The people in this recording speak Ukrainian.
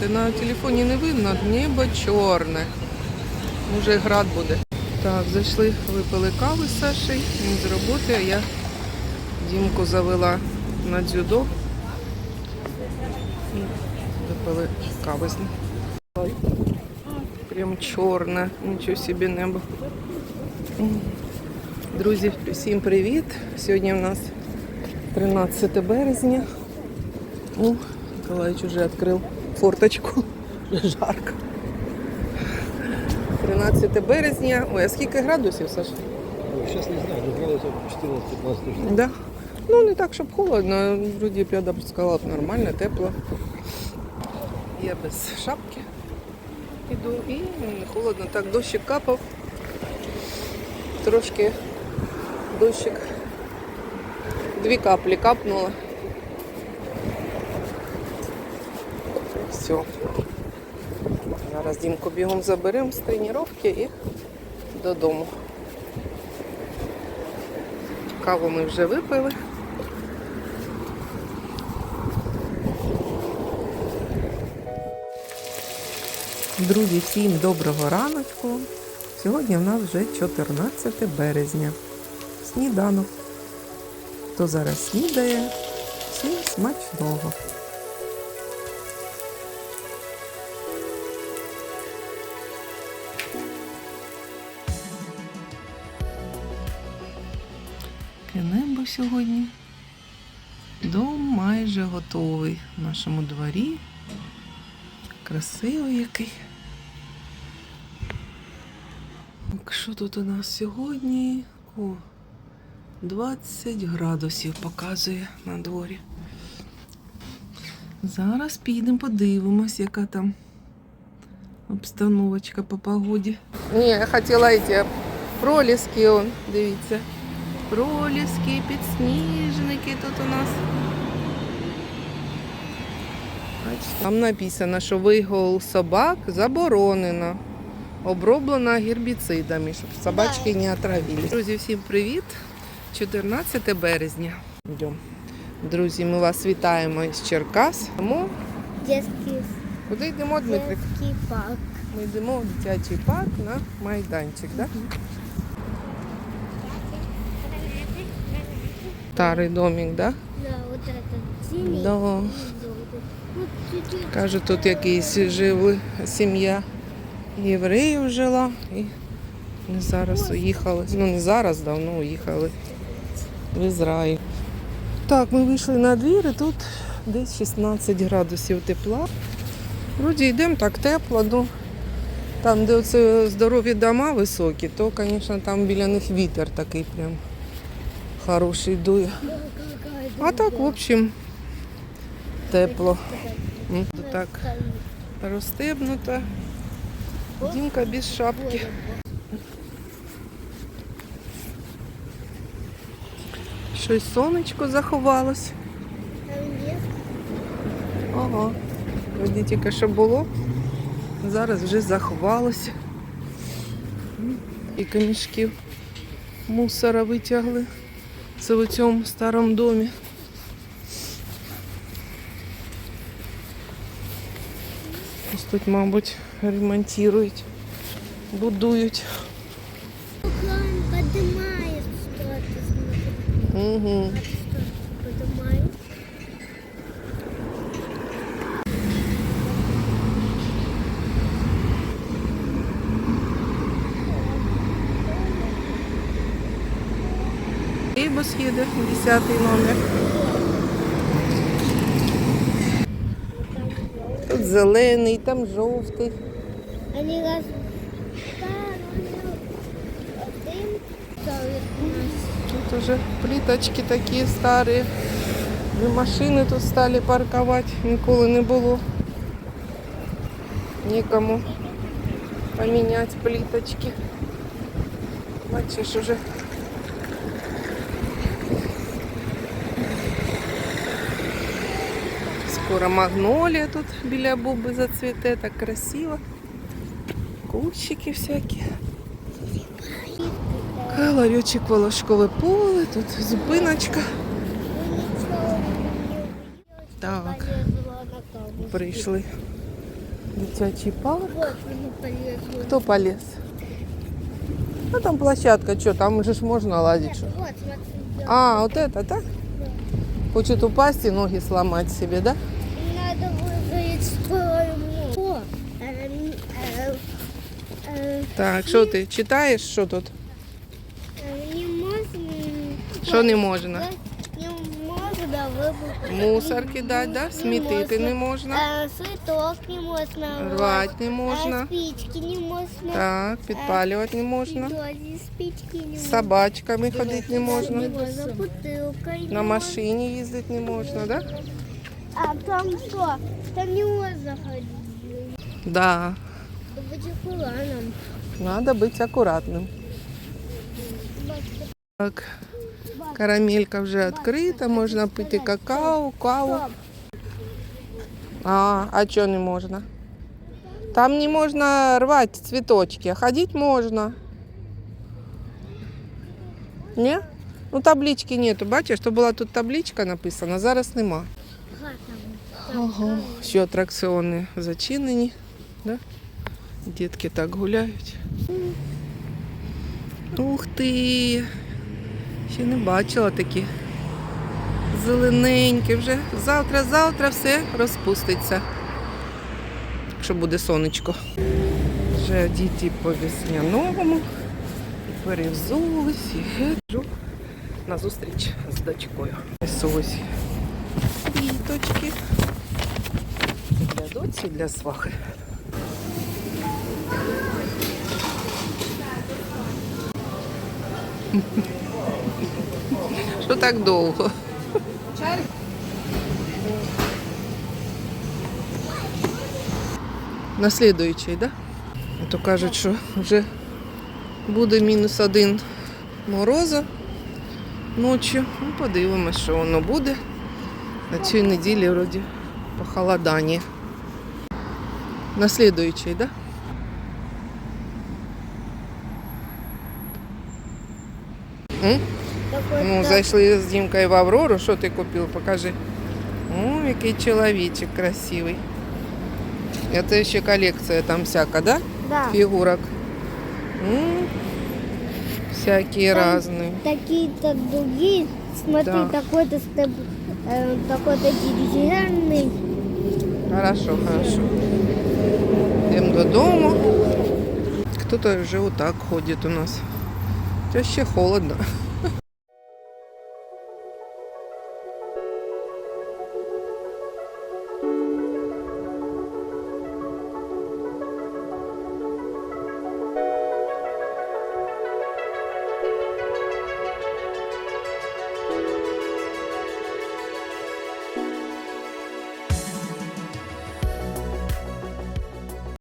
На телефоні не видно, небо чорне. Може град буде. Так, зайшли, випили каву з Сашею, з роботи, а я Дімку завела на дзюдо. І випили кави з ним. Прям чорне, нічого собі небо. Друзі, всім привіт! Сьогодні у нас 13 березня. Ну, Миколаївич вже відкрив форточку. Жарко. 13 березня. Ой, а скільки градусів, Саш? Сейчас не знаю, но градусов 14-15. Да. Ну, не так, щоб холодно. Вроді я б сказала, нормально, тепло. Я без шапки іду і холодно. Так, дощик капав. Трошки дощик. Дві каплі капнуло. Все. Зараз Дімку бігом заберемо з тренування і додому. Каву ми вже випили. Друзі, всім доброго раночку. Сьогодні в нас вже 14 березня. Сніданок. Хто зараз снідає, всім смачного. Таке небо сьогодні. Дом майже готовий в нашому дворі. Красивий який. Так, що тут у нас сьогодні? О, 20 градусів показує на дворі. Зараз підемо подивимось, яка там обстановочка по погоді. Ні, я хотіла йти. Проліски, он, дивіться. Проліски, підсніжники тут у нас. Там написано, що вигул собак заборонено. Оброблено гербіцидами, щоб собачки не отравились. Друзі, всім привіт! 14 березня. Йдемо. Друзі, ми вас вітаємо із Черкас. Тому куди йдемо, Дмитрик? детский парк. Ми йдемо в дитячий парк на майданчик, так? Старий домик, так? Да, вот этот синий. Да. Каже, тут якийсь жили сім'я євреїв жила і зараз уїхали. Ну не зараз, давно уїхали в Ізраїль. Так, ми вийшли на двір і тут десь 16 градусів тепла. Вроді йдемо так тепло, ну там, де оце здорові дома високі, то, звісно, там біля них вітер такий прям хороший дує. А так, в общем, тепло. Так розстебнута. Дімка без шапки. Щось сонечко заховалось. Ага. Вроді тільки що було. Зараз вже заховалось. І камішків мусора витягли. Це в цьому старому домі. Ось тут, мабуть, ремонтують, будують. Угу. Ейбус їде, 10 номер. Тут зелений, там жовтий. Они раз... Один. Тут уже плиточки такі старі. Машини тут стали паркувати, ніколи не було. Нікому поміняти плиточки. Бачиш, уже скоро магнолія тут біля буби зацвіте, так красиво. Кущики всякі. Ларьочок Волошкове поле, тут зупиночка. Так. Полезла на камушки. Прийшли Дитячий парк. Вот оно полезло. Кто полез? Ну там площадка, что, там уже ж можно ладить. Что? Вот, смотри. А, вот это, так? Хочет упасть и ноги сломать себе, да? Так, що ти читаєш, що тут? э, не можно... Що не можна? Не можно выбрать. Мусор кидати, да? Смітити не можна. Э, цветок не можно. Рвати не Э, можна. спички не можно. Так, підпалювати не можна. Тоже спички не З можно. собачками ходити не Не можна. можно бутылкой. На машині їздити не можна, да? А там что? Там не можно ходить. Да. Надо быть аккуратным. Надо бути акуратним. Так, карамелька вже відкрита, можна пити какао, каву. А, а що не можна? Там не можна рвати цвіточки, а ходити можна. Ні? Ну таблички нету. Бачиш, то була тут табличка написана, зараз нема. Ага, там. Ого, що атракціони зачинені. Да? Дітки так гуляють. Ух ти! Ще не бачила такі. Зелененькі вже. Завтра-завтра все розпуститься. Якщо буде сонечко. Вже діти по весняному. Перевзулись, і геджу на зустріч з дочкою. Ось квіточки. Для доці, для свахи. Що так довго? На слідуючий, да? А то кажуть, що вже буде мінус один мороза ночі. Ну, подивимось, що воно буде. На цій неділі вроді похолодання. На слідуючий, да? М? Такой Ну, так. зайшли з Дімкою в Аврору. Що ти купив? Покажи. О, який чоловічок красивий. Це ще колекція там всяка, да? Да. Фігурок. М, Всякие Там- разные. Такие-то другие. Смотри, Да. такой-то степ, э, такой-то деревянный. Хорошо, хорошо. Йдемо додому. Хто-то вже отак ходить у нас. Це ще холодно.